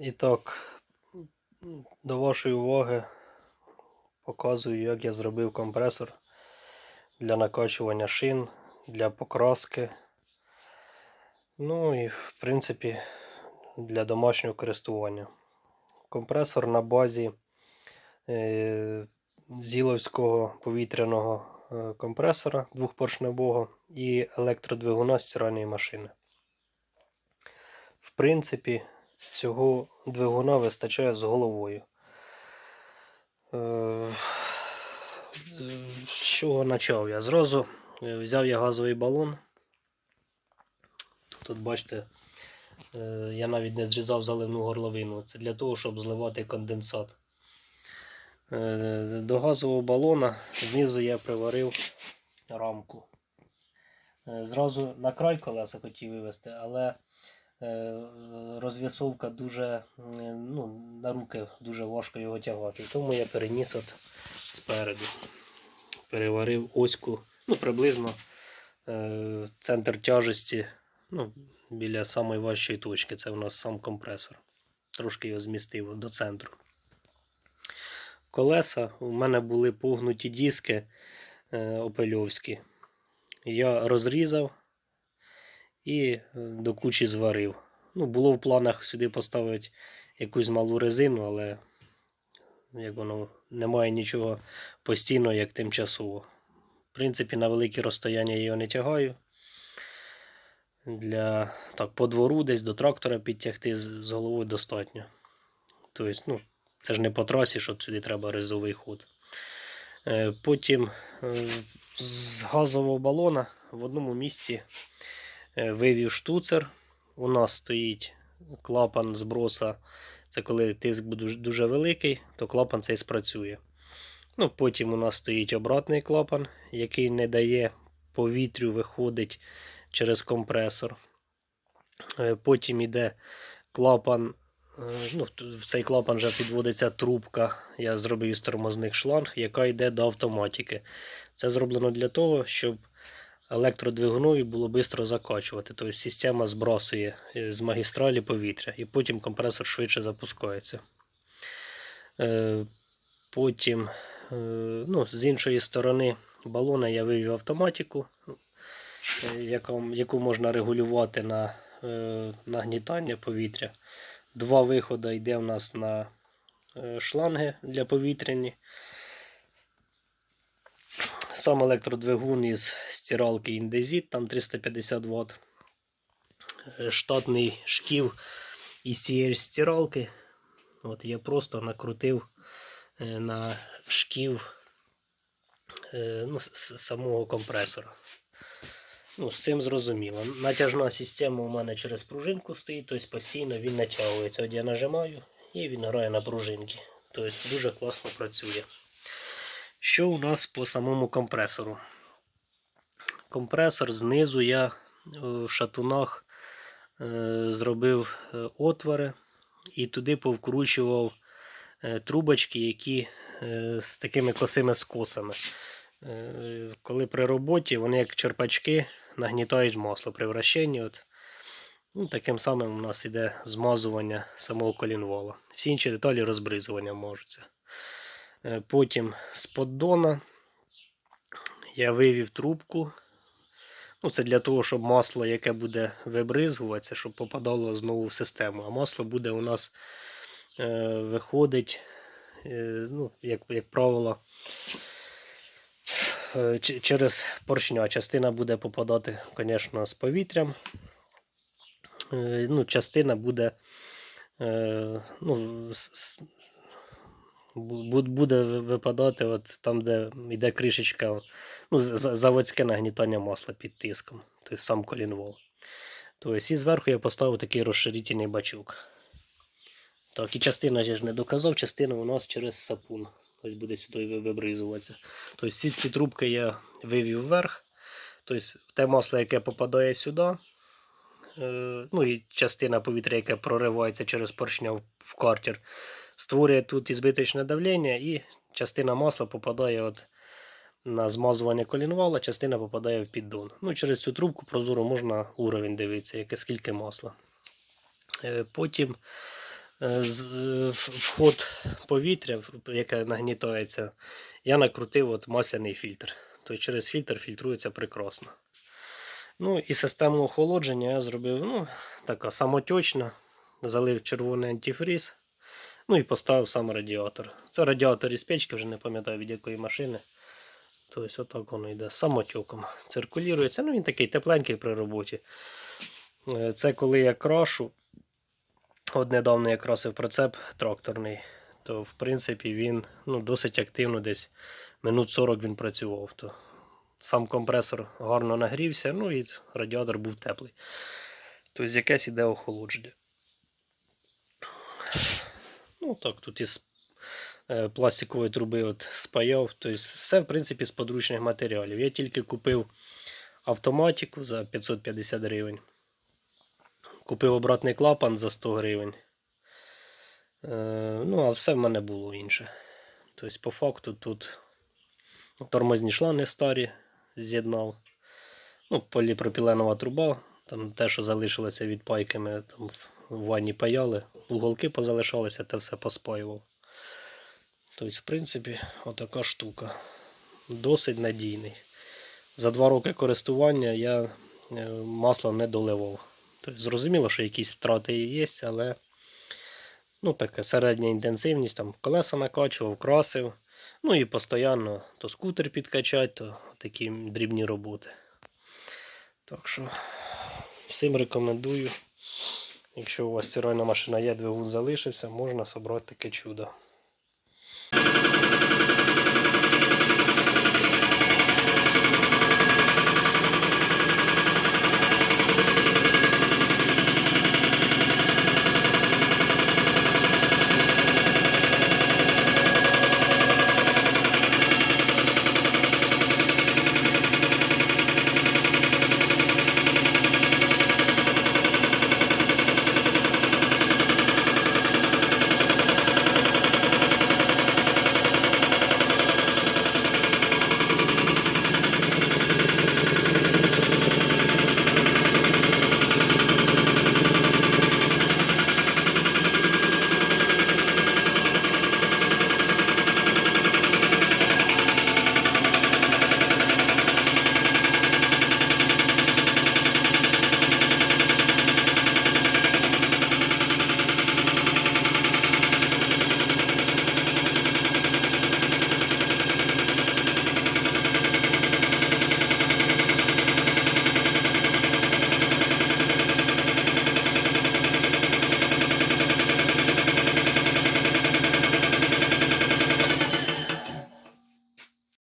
І так, до вашої уваги показую, як я зробив компресор для накачування шин, для покраски. Ну і в принципі для домашнього користування. Компресор на базі е, зіловського повітряного е, компресора двохпоршневого і електродвигуна стиральної машини. В принципі, цього двигуна вистачає з головою. Е, З чого почав я? Зразу е, взяв я газовий балон. Тут, от бачите, е, я навіть не зрізав заливну горловину. Це для того, щоб зливати конденсат. До газового балона знизу я приварив рамку. Зразу на край колеса хотів вивести, але розв'ясовка дуже е, ну, на руки дуже важко його тягати. Тому я переніс от спереду. Переварив оську, ну, приблизно е, центр тяжесті ну, біля самої важчої точки. Це у нас сам компресор. Трошки його змістив до центру. Колеса у мене були погнуті диски е, опельовські. Я розрізав і е, до кучі зварив. Ну, було в планах сюди поставити якусь малу резину, але як воно немає нічого постійного, як тимчасово. В принципі, на великі розстояння я його не тягаю. Для так, по двору десь до трактора підтягти з, головою достатньо. Тобто, ну, це ж не по трасі, що сюди треба ризовий ход. Е, Потім е, з газового балона в одному місці вивів штуцер. У нас стоїть клапан зброса. Це коли тиск буде дуже- великий, то клапан цей спрацює. Ну, потім у нас стоїть обратний клапан, який не дає повітрю виходить через компресор. Е, Потім йде клапан. е, Ну, в цей клапан вже підводиться трубка. Я зробив із тормозних шланг, яка йде до автоматики. Це зроблено для того, щоб електродвигунові було швидко закачувати. Тобто система збрасує е, з магістралі повітря, і потім компресор швидше запускається. Е, Потім, е, ну, з іншої сторони балона я вивів автоматику, яку можна регулювати на нагнітання повітря. Два виходи йде у нас на шланги для повітряні. Сам електродвигун із стиралки індезіт, там 350 Вт. Е, Штатний шків із цієї стиралки. От я просто накрутив е, на шків е, ну, самого компресора. Ну, з цим зрозуміло. Натяжна система у мене через пружинку стоїть, тобто постійно він натягується. От я нажимаю і він грає на пружинки. Тобто дуже класно працює. Що у нас по самому компресору? Компресор знизу я е, в шатунах е, зробив е, отвори і туди повкручував трубочки, які з такими косими скосами. Коли при роботі вони як черпачки нагнітають масло при вращенні. От. Ну, таким самим у нас іде змазування самого колінвала. Всі інші деталі розбризування можуться. Е, Потім з поддона я вивів трубку. Ну, це для того, щоб масло, яке буде вибризгуватися, щоб попадало знову в систему. А масло буде у нас е, виходить, е, ну, як, як правило, е, через поршня. Частина буде попадати, звісно, з повітрям. Е, ну, частина буде е, ну, бу- буде випадати от там, де йде кришечка, ну, заводське нагнітання масла під тиском, тобто сам колінвол. Тобто, і зверху я поставив такий розширительний бачок. Так, і частина я ж не доказав, частина у нас через сапун. Ось буде сюди вибризуватися. Тобто всі ці трубки я вивів вверх. Тобто те масло, яке попадає сюди, е, ну і частина повітря, яке проривається через поршня в картер, створює тут ізбиточне давлення, і частина масла попадає от на змазування колінвала, частина попадає в піддон. Ну, через цю трубку прозоро можна уровень дивитися, яке скільки масла. Е, Потім е, е, вход повітря, яке нагнітається, я накрутив от масляний фільтр. Тобто через фільтр фільтрується прекрасно. Ну і систему охолодження я зробив ну, така самотечна. Залив червоний антифріз. Ну і поставив сам радіатор. Це радіатор із печки, вже не пам'ятаю від якої машини. Тобто отак воно йде самотюком. Циркулюється. Ну він такий тепленький при роботі. Е, Це коли я крашу. От недавно я красив прицеп тракторний, то в принципі він ну, досить активно десь минут 40 він працював. То сам компресор гарно нагрівся, ну і радіатор був теплий. Тобто якесь іде охолодження. Ну так, тут із е, пластикової труби от спаяв. Тобто все, в принципі, з подручних матеріалів. Я тільки купив автоматику за 550 гривень. Купив обратний клапан за 100 гривень. Е, ну, а все в мене було інше. Тобто, по факту тут тормозні шланги старі з'єднав. Ну, поліпропіленова труба, там те, що залишилося від пайки, ми там в- ванні паяли, уголки позалишалися, те все поспаював. Тобто, в принципі, отака штука. Досить надійний. За два роки користування я е, масло не доливав. Тобто, зрозуміло, що якісь втрати є, але ну, така середня інтенсивність, там колеса накачував, красив. Ну і постійно то скутер підкачати, то такі дрібні роботи. Так що всім рекомендую. Якщо у вас стиральна машина є, двигун залишився, можна зібрати таке чудо.